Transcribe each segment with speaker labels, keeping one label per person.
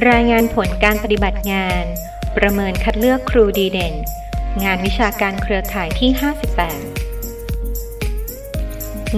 Speaker 1: รายงานผลการปฏิบัติงาน ประเมินคัดเลือกครูดีเด่น งานวิชาการเครือข่ายที่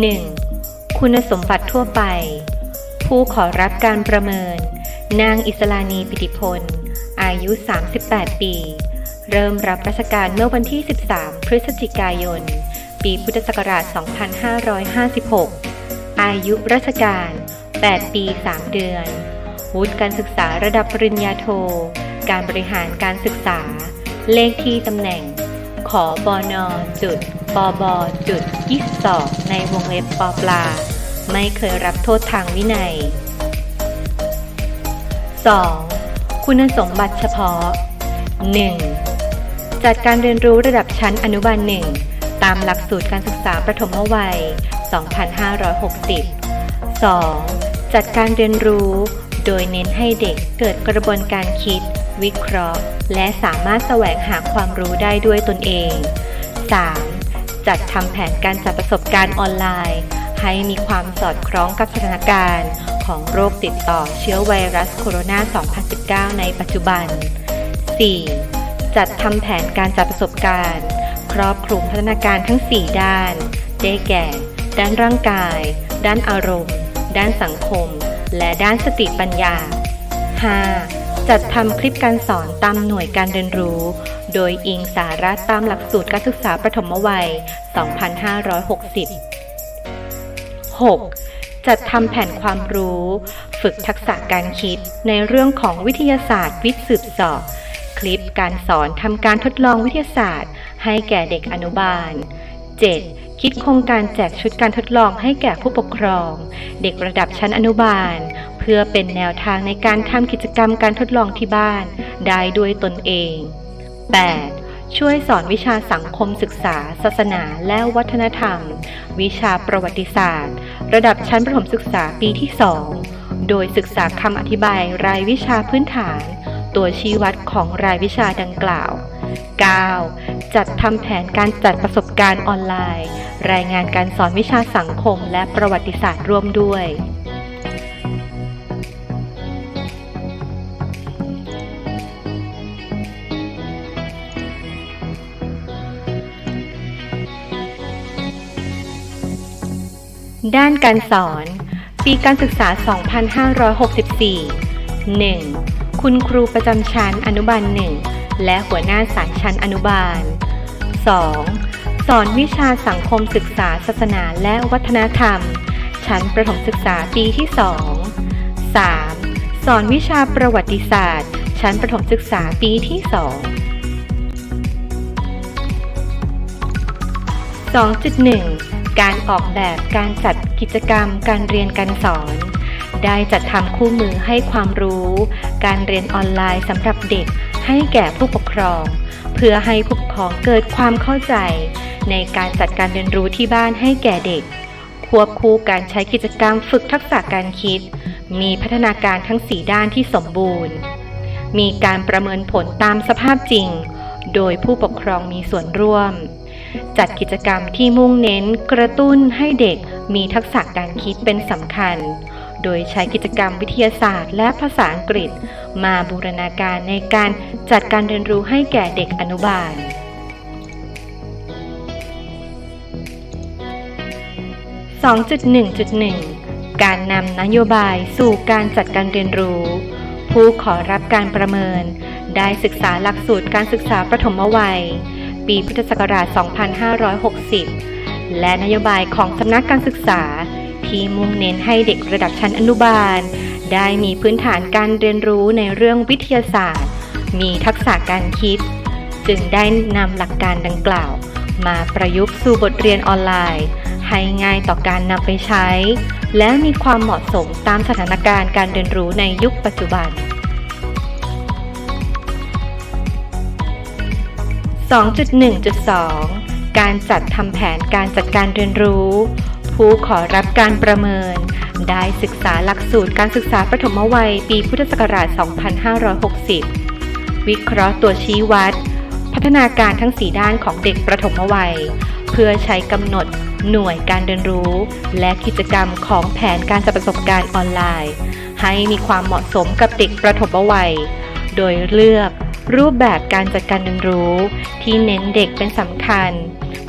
Speaker 1: 58 1. คุณสมบัติทั่วไป ผู้ขอรับการประเมิน นางอิสลานีปิติพล อายุ 38 ปี เริ่มรับราชการเมื่อวันที่ 13 พฤศจิกายน ปีพุทธศักราช 2556 อายุราชการ 8 ปี 3 เดือน วุฒิการศึกษาระดับปริญญาโท การบริหารการศึกษา เลขที่ตำแหน่ง ขอบอนอจุดปอบอจุด22ในวงเล็บปอปลา ไม่เคยรับโทษทางวินัย 2. คุณสมบัติเฉพาะ 1. จัดการเรียนรู้ระดับชั้นอนุบาล1ตามหลักสูตรการศึกษาประถมวัย 2560 2. จัดการเรียนรู้ โดยเน้นให้เด็กเกิดกระบวนการคิด วิเคราะห์ และสามารถแสวงหาความรู้ได้ด้วยตนเอง 3. จัดทำแผนการจัดประสบการณ์ออนไลน์ ให้มีความสอดคล้องกับสถานการณ์ของโรคติดต่อเชื้อไวรัสโคโรนา 2019 ในปัจจุบัน 4. จัดทำแผนการจัดประสบการณ์ ครอบคลุมพัฒนาการทั้ง 4 ด้าน ได้แก่ ด้านร่างกาย ด้านอารมณ์ ด้านสังคม และด้านสติปัญญา 5. จัดทำคลิปการสอนตามหน่วยการเรียนรู้ โดยอิงสาระตามหลักสูตรการศึกษาประถมวัย 2560 6. จัดทำแผนความรู้ ฝึกทักษะการคิดในเรื่องของวิทยาศาสตร์ วิทย์สืบสอบ คลิปการสอนทำการทดลองวิทยาศาสตร์ ให้แก่เด็กอนุบาล 7. คิดโครงการแจกชุดการทดลองให้แก่ผู้ปกครอง เด็กระดับชั้นอนุบาล เพื่อเป็นแนวทางในการทำกิจกรรมการทดลองที่บ้าน ได้ด้วยตนเอง 8. ช่วยสอนวิชาสังคมศึกษา ศาสนาและวัฒนธรรม วิชาประวัติศาสตร์ ระดับชั้นประถมศึกษาปีที่ 2 โดยศึกษาคำอธิบายรายวิชาพื้นฐาน ตัวชี้วัดของรายวิชาดังกล่าว 9. จัดทำแผนการจัดประสบการณ์ออนไลน์ รายงานการสอนวิชาสังคมและประวัติศาสตร์ร่วมด้วย ด้านการสอน ปีการศึกษา 2564 1. คุณครูประจำชั้นอนุบาล1 และหัวหน้าสายชั้นอนุบาล 2. สอนวิชาสังคมศึกษาศาสนาและวัฒนธรรม ชั้นประถมศึกษาปีที่ 2 3. สอนวิชาประวัติศาสตร์ ชั้นประถมศึกษาปีที่ 2 2.1 การออกแบบการจัดกิจกรรมการเรียนการสอน ได้จัดทำคู่มือให้ความรู้ การเรียนออนไลน์สำหรับเด็ก ให้แก่ผู้ปกครอง เพื่อให้ผู้ปกครองเกิดความเข้าใจ ในการจัดการเรียนรู้ที่บ้านให้แก่เด็ก ควบคู่การใช้กิจกรรมฝึกทักษะการคิด มีพัฒนาการทั้ง 4 ด้านที่สมบูรณ์ มีการประเมินผลตามสภาพจริง โดยผู้ปกครองมีส่วนร่วม จัดกิจกรรมที่มุ่งเน้นกระตุ้นให้เด็กมีทักษะการคิดเป็นสำคัญ โดยใช้กิจกรรมวิทยาศาสตร์และภาษาอังกฤษ มาบูรณาการในการจัดการเรียนรู้ให้แก่เด็กอนุบาล2.1.1 การนำนโยบายสู่การจัดการเรียนรู้ ผู้ขอรับการประเมิน ได้ศึกษาหลักสูตรการศึกษาประถมวัย ปีพุทธศักราช 2560 และนโยบายของสำนักการศึกษา ที่มุ่งเน้นให้เด็กระดับชั้นอนุบาล ได้มีพื้นฐานการเรียนรู้ในเรื่องวิทยาศาสตร์ มีทักษะการคิด จึงได้นำหลักการดังกล่าว มาประยุกต์สู่บทเรียนออนไลน์ ให้ง่ายต่อการนำไปใช้ และมีความเหมาะสมตามสถานการณ์การเรียนรู้ในยุคปัจจุบัน 2.1.2 การจัดทำแผนการจัดการเรียนรู้ ผู้ขอรับการประเมิน ได้ศึกษาหลักสูตรการศึกษาประถมวัยปีพุทธศักราช 2560 วิเคราะห์ตัวชี้วัด พัฒนาการทั้ง 4 ด้านของเด็กประถมวัย เพื่อใช้กำหนดหน่วยการเรียนรู้ และกิจกรรมของแผนการจัดประสบการณ์ออนไลน์ ให้มีความเหมาะสมกับเด็กประถมวัย โดยเลือก รูปแบบการจัดการเรียนรู้ ที่เน้นเด็กเป็นสำคัญ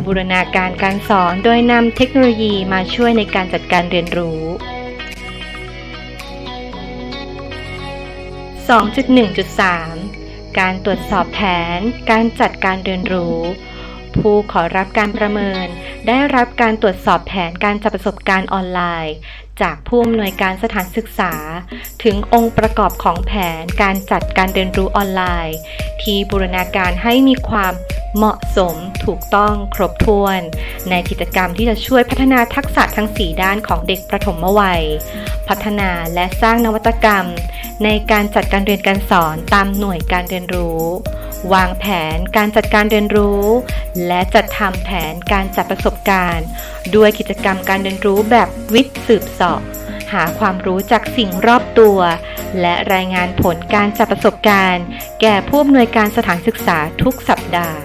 Speaker 1: บูรณาการการสอนโดยนำเทคโนโลยีมาช่วยในการจัดการเรียนรู้ 2.1.3 การตรวจสอบแผน การจัดการเรียนรู้ ผู้ขอรับการประเมิน ได้รับการตรวจสอบแผนการจัดประสบการณ์ออนไลน์ จากผู้อำนวยการสถานศึกษา ถึงองค์ประกอบของแผนการจัดการเรียนรู้ออนไลน์ ที่บูรณาการให้มีความเหมาะสมถูกต้องครบถ้วน ในกิจกรรมที่จะช่วยพัฒนาทักษะทั้ง 4 ด้านของเด็กประถมวัย พัฒนาและสร้างนวัตกรรม ในการจัดการเรียนการสอนตามหน่วยการเรียนรู้ วางแผนการจัดการเรียนรู้ และจัดทำแผนการจัดประสบการณ์ ด้วยกิจกรรมการเรียนรู้แบบวิทย์สืบสอบหาความรู้จากสิ่งรอบตัว และรายงานผลการจัดประสบการณ์ แก่ผู้อำนวยการสถานศึกษาทุกสัปดาห์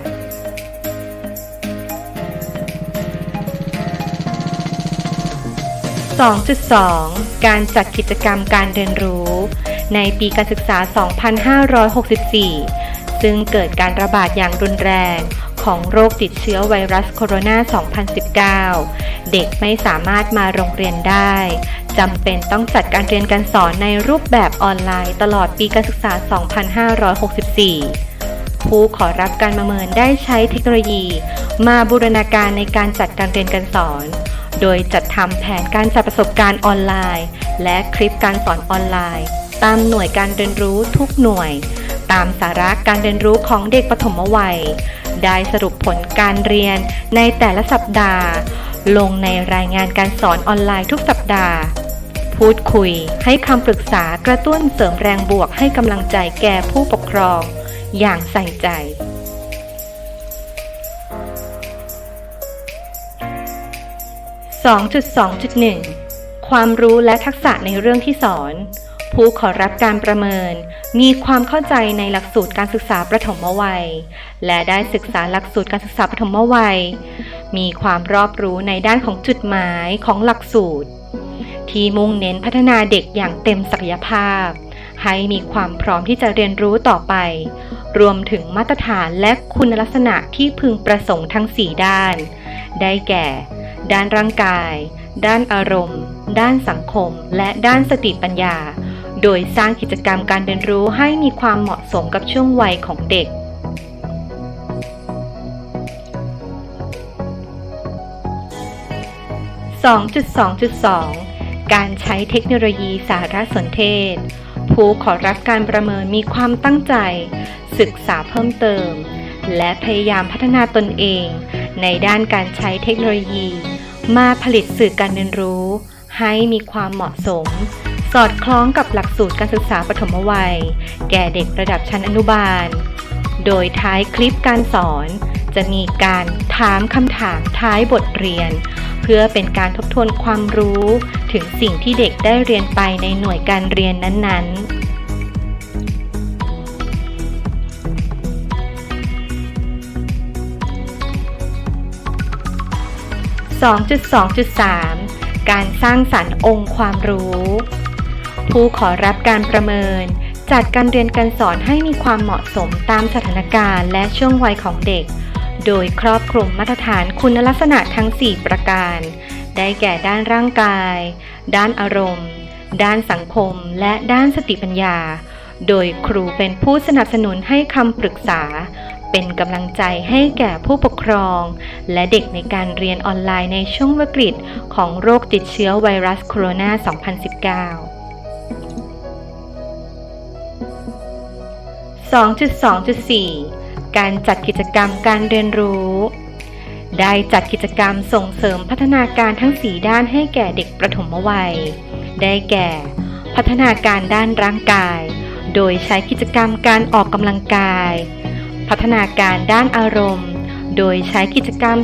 Speaker 1: 2.2 การจัดกิจกรรมการเรียนรู้ ในปีการศึกษา 2564 ซึ่งเกิดการระบาดอย่างรุนแรงของโรคติดเชื้อไวรัสโคโรนา 2019 เด็กไม่สามารถมาโรงเรียนได้ จำเป็นต้องจัดการเรียนการสอนในรูปแบบออนไลน์ตลอดปีการศึกษา 2564 ผู้ขอรับการประเมินได้ใช้เทคโนโลยี มาบูรณาการในการจัดการเรียนการสอน โดยจัดทำแผนการจัดประสบการณ์ออนไลน์ และคลิปการสอนออนไลน์ ตามหน่วยการเรียนรู้ทุกหน่วย ตามสาระการเรียนรู้ของเด็กปฐมวัย ได้สรุปผลการเรียนในแต่ละสัปดาห์ ลงในรายงานการสอนออนไลน์ทุกสัปดาห์ พูดคุยให้คำปรึกษากระตุ้นเสริมแรงบวกให้กำลังใจแก่ผู้ปกครอง อย่างใส่ใจ2.2.1 ความรู้และทักษะในเรื่องที่สอน ผู้ขอรับการประเมิน มีความเข้าใจในหลักสูตรการศึกษาประถมวัย และได้ศึกษาหลักสูตรการศึกษาประถมวัย มีความรอบรู้ในด้านของจุดหมายของหลักสูตร ที่มุ่งเน้นพัฒนาเด็กอย่างเต็มศักยภาพ ให้มีความพร้อมที่จะเรียนรู้ต่อไป รวมถึงมาตรฐานและคุณลักษณะที่พึงประสงค์ทั้ง 4 ด้าน ได้แก่ ด้านร่างกาย ด้านอารมณ์ ด้านสังคม และด้านสติปัญญา โดยสร้างกิจกรรมการเรียนรู้ให้มีความเหมาะสมกับช่วงวัยของเด็ก 2.2.2 การใช้เทคโนโลยีสารสนเทศ ผู้ขอรับการประเมินมีความตั้งใจ ศึกษาเพิ่มเติม และพยายามพัฒนาตนเอง ในด้านการใช้เทคโนโลยี มาผลิตสื่อการเรียนรู้ ให้มีความเหมาะสม อดคล้องกับหลักสูตรการศึกษาปฐมวัย แก่เด็กระดับชั้นอนุบาล โดยท้ายคลิปการสอน จะมีการถามคำถามท้ายบทเรียน เพื่อเป็นการทบทวนความรู้ถึงสิ่งที่เด็กได้เรียนไปในหน่วยการเรียนนั้นๆ2.2.3 การสร้างสรรค์องค์ความรู้ ผู้ขอรับการประเมิน จัดการเรียนการสอนให้มีความเหมาะสมตามสถานการณ์และช่วงวัยของเด็ก โดยครอบคลุมมาตรฐานคุณลักษณะทั้ง 4 ประการ ได้แก่ด้านร่างกาย ด้านอารมณ์ ด้านสังคม และด้านสติปัญญา โดยครูเป็นผู้สนับสนุนให้คำปรึกษา เป็นกำลังใจให้แก่ผู้ปกครอง และเด็กในการเรียนออนไลน์ในช่วงวิกฤตของโรคติดเชื้อไวรัสโคโรนา 2019 2.2.4 การจัดกิจกรรมการเรียนรู้ ได้จัดกิจกรรมส่งเสริมพัฒนาการทั้ง 4 ด้านให้แก่เด็กประถมวัย ได้แก่ พัฒนาการด้านร่างกาย โดยใช้กิจกรรมการออกกำลังกาย พัฒนาการด้านอารมณ์ โดยใช้กิจกรรม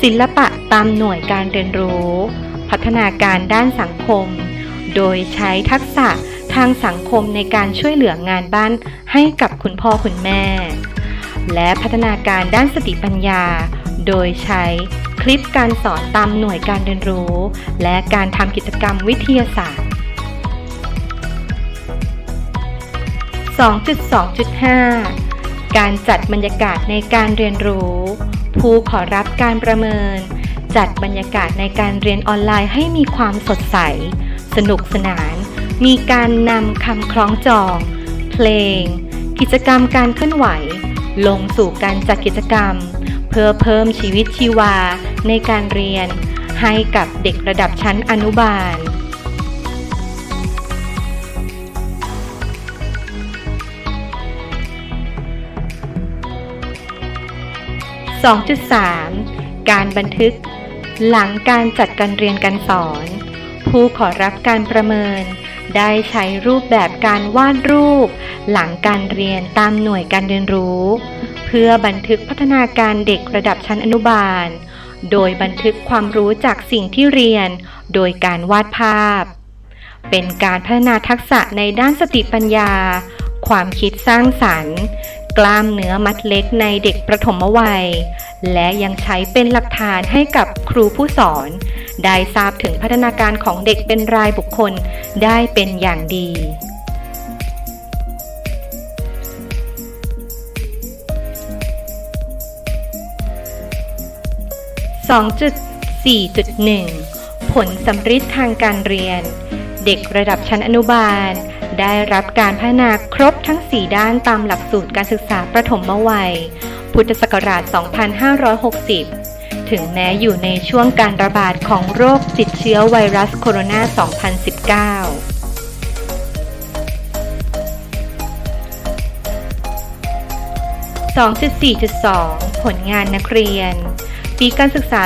Speaker 1: ศิลปะตามหน่วยการเรียนรู้ พัฒนาการด้านสังคม โดยใช้ทักษะ ทางสังคมในการช่วยเหลืองานบ้านให้กับคุณพ่อคุณแม่ และพัฒนาการด้านสติปัญญา โดยใช้คลิปการสอนตามหน่วยการเรียนรู้ และการทำกิจกรรมวิทยาศาสตร์ 2.2.5 การจัดบรรยากาศในการเรียนรู้ ผู้ขอรับการประเมิน จัดบรรยากาศในการเรียนออนไลน์ให้มีความสดใส สนุกสนาน มีการนำคำคล้องจอง เพลง กิจกรรมการเคลื่อนไหว ลงสู่การจัดกิจกรรม เพื่อเพิ่มชีวิตชีวาในการเรียน ให้กับเด็กระดับชั้นอนุบาล2.3 การบันทึก หลังการจัดการเรียนการสอน ผู้ขอรับการประเมิน ได้ใช้รูปแบบการวาดรูป หลังการเรียนตามหน่วยการเรียนรู้ เพื่อบันทึกพัฒนาการเด็กระดับชั้นอนุบาล โดยบันทึกความรู้จากสิ่งที่เรียน โดยการวาดภาพ เป็นการพัฒนาทักษะในด้านสติปัญญา ความคิดสร้างสรรค์ กล้ามเนื้อมัดเล็กในเด็กประถมวัย และยังใช้เป็นหลักฐานให้กับครูผู้สอน ได้ทราบถึงพัฒนาการของเด็กเป็นรายบุคคลได้เป็นอย่างดี2.4.1 ผลสำฤทธิ์ทางการเรียน เด็กระดับชั้นอนุบาล ได้รับการพัฒนาครบทั้ง 4 ด้านตามหลักสูตรการศึกษาประถมวัย พุทธศักราช 2560 ถึงแม้อยู่ในช่วงการระบาดของโรคติดเชื้อไวรัสโคโรนา 2019 2.4.2 ผลงานนักเรียน ปีการศึกษา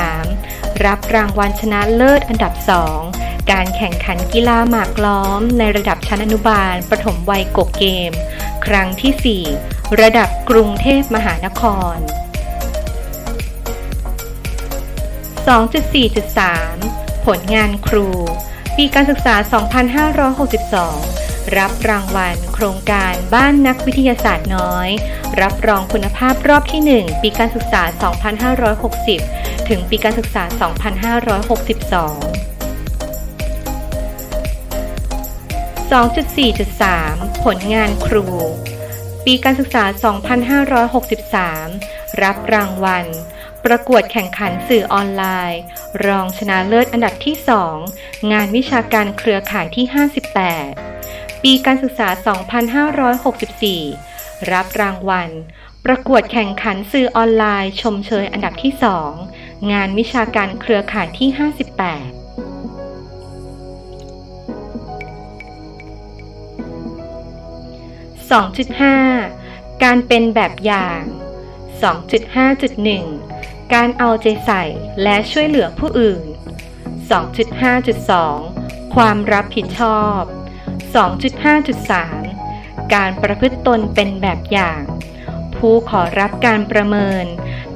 Speaker 1: 2563 รับรางวัลชนะเลิศอันดับ 2 การแข่งขันกีฬาหมากล้อม ในระดับชั้นอนุบาล ประถมวัยกกเกม ครั้งที่ 4 ระดับกรุงเทพมหานคร 2.4.3 ผลงานครู ปีการศึกษา 2562 รับรางวัล โครงการบ้านนักวิทยาศาสตร์น้อย รับรองคุณภาพรอบที่ 1 ปีการศึกษา 2560 ถึงปีการศึกษา 2562 2.4.3 ผลงานครู ปีการศึกษา 2563 รับรางวัล ประกวดแข่งขันสื่อออนไลน์ รองชนะเลิศอันดับที่ 2 งานวิชาการเครือข่ายที่ 58 ปีการศึกษา 2564 รับรางวัล ประกวดแข่งขันสื่อออนไลน์ ชมเชยอันดับที่ 2 งานวิชาการเครือข่ายที่ 58 2.5 การเป็นแบบอย่าง 2.5.1 การเอาใจใส่และช่วยเหลือผู้อื่น 2.5.2 ความรับผิดชอบ 2.5.3 การประพฤติตนเป็นแบบอย่าง ผู้ขอรับการประเมิน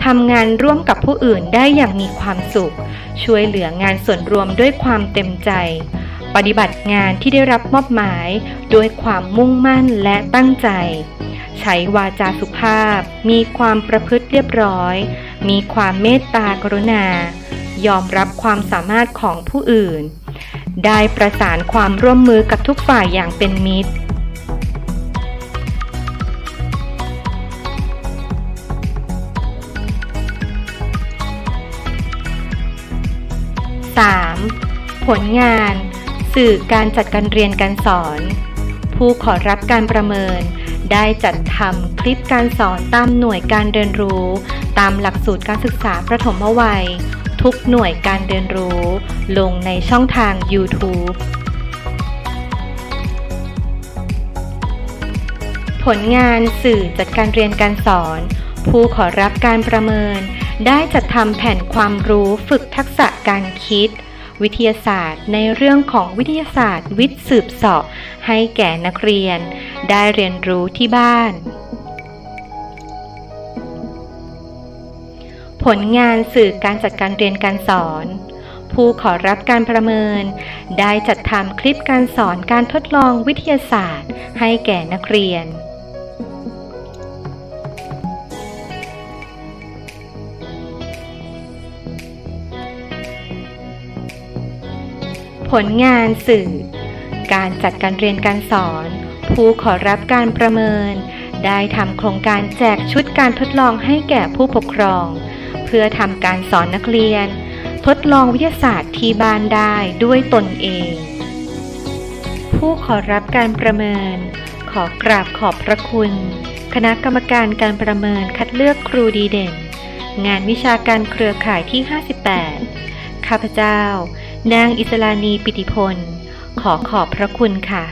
Speaker 1: ทำงานร่วมกับผู้อื่นได้อย่างมีความสุข ช่วยเหลืองานส่วนรวมด้วยความเต็มใจ ปฏิบัติงานที่ได้รับมอบหมายด้วยความมุ่งมั่นและตั้งใจ ใช้วาจาสุภาพ มีความประพฤติเรียบร้อย มีความเมตตากรุณา ยอมรับความสามารถของผู้อื่น ได้ประสานความร่วมมือกับทุกฝ่ายอย่างเป็นมิตร 3. ผลงาน สื่อการจัดการเรียนการสอน ผู้ขอรับการประเมิน ได้จัดทำคลิปการสอนตามหน่วยการเรียนรู้ ตามหลักสูตรการศึกษาประถมวัย ทุกหน่วยการเรียนรู้ ลงในช่องทาง YouTube ผลงานสื่อจัดการเรียนการสอน ผู้ขอรับการประเมิน ได้จัดทำแผ่นความรู้ฝึกทักษะการคิด วิทยาศาสตร์ ในเรื่องของวิทยาศาสตร์ วิทย์สืบสาะให้แก่นักเรียน ได้เรียนรู้ที่บ้าน ผลงานสื่อการจัดการเรียนการสอน ผู้ขอรับการประเมิน ได้จัดทำคลิปการสอนการทดลองวิทยาศาสตร์ ให้แก่นักเรียน ผลงานสื่อ การจัดการเรียนการสอน ผู้ขอรับการประเมิน ได้ทำโครงการแจกชุดการทดลองให้แก่ผู้ปกครอง เพื่อทำการสอนนักเรียน ทดลองวิทยาศาสตร์ที่บ้านได้ด้วยตนเอง ผู้ขอรับการประเมิน ขอกราบขอบพระคุณ คณะกรรมการการประเมินคัดเลือกครูดีเด่น งานวิชาการเครือข่ายที่ 58 ข้าพเจ้า นางอิสลานีปิติพล ขอขอบพระคุณค่ะ